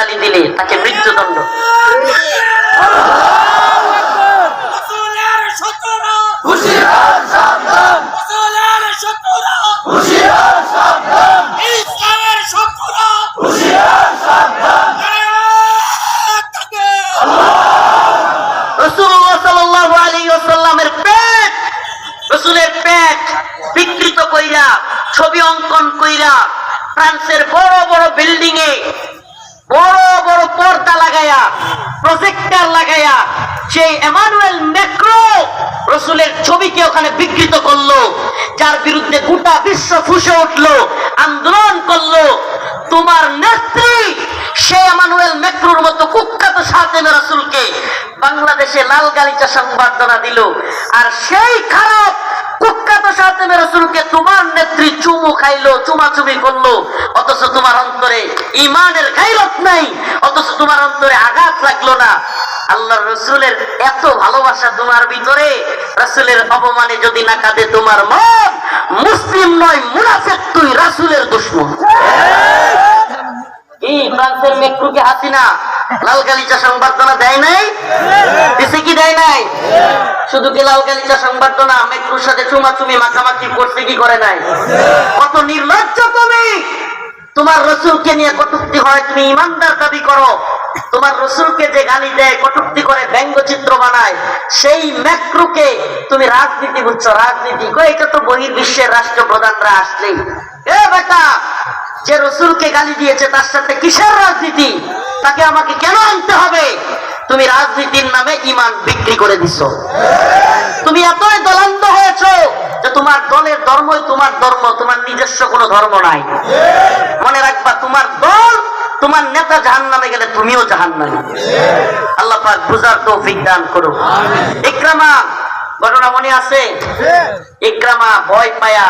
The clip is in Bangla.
গালি দিলে তাকে মৃত্যুদণ্ড। বিকৃত কইরা ছবি অঙ্কন কইরা ফ্রান্সের বড় বড় বিল্ডিং এ বড় বড় পর্দা লাগায়া প্রজেক্টর লাগায়া সেই এমানুয়েল ম্যাক্রো রসুলের ছবিকে ওখানে বিকৃত করল, যার বিরুদ্ধে গোটা বিশ্ব ফুসে উঠল, আন্দোলন করল। তোমার নেত্রী সে এমানুয়েল ম্যাক্রোর মতো কুখ্যাত সাতেমে রসুলকে বাংলাদেশে লাল গালিচা সংবর্ধনা দিল। আর সেই খারাপ কুখ্যাত সাতেমে রসুলকে তোমার নেত্রী চুমু খাইলো, চুমাচুমি করল। অথচ তোমার অন্তরে ইমানের গাইরত নাই, অথচ তোমার অন্তরে আঘাত লাগল না। আল্লাহ রসুলের এত ভালোবাসা তোমার ভিতরে, রসুলের অপমানে যদি না কাঁদে তোমার মন, মুসলিম নয়, মুনাফেক তুই রাসুলের দুশ্মন। এই ফ্রান্সের সংবর্ধনা দেয় নাই? দিছে কি দেয় নাই? শুধু কি লাল গালিচা সংবর্ধনা? মেক্রুর সাথে চুমাচুমি, মাখামাখি করছে কি করে নাই? কত নির্লজ্জ তোমার রসুলকে নিয়ে কটুক্তি হয়, তুমি ইমানদার দাবি করো। তোমার রসুলকে যে গালি দেয়, কটুক্তি করে, ব্যঙ্গচিত্র বানায়, সেই ম্যাক্রুকে তুমি রাজনীতি বুঝছ। রাজনীতি এটা তো বহির্বিশ্বের রাষ্ট্রপ্রধানরা আসলেই। এ বেটা, যে রসুলকে গালি দিয়েছে, তার সাথে কিসের রাজনীতি? তাকে আমাকে কেন আনতে হবে? তুমি রাজনীতির নামে ইমান বিক্রি করে দিছো। তুমি এতই দলান্ত তোমার দলের ধর্মই তোমার ধর্ম তোমার নিজস্ব কোনো ধর্ম নাই। মনে রাখবা তোমার দল তোমার নেতা জাহান নামে গেলে তুমিও জাহান নামে আল্লাহ পাক বুঝার তৌফিক দান করো ইকরামা ঘটনা মনে আছে? ইকরামা ভয় পায়া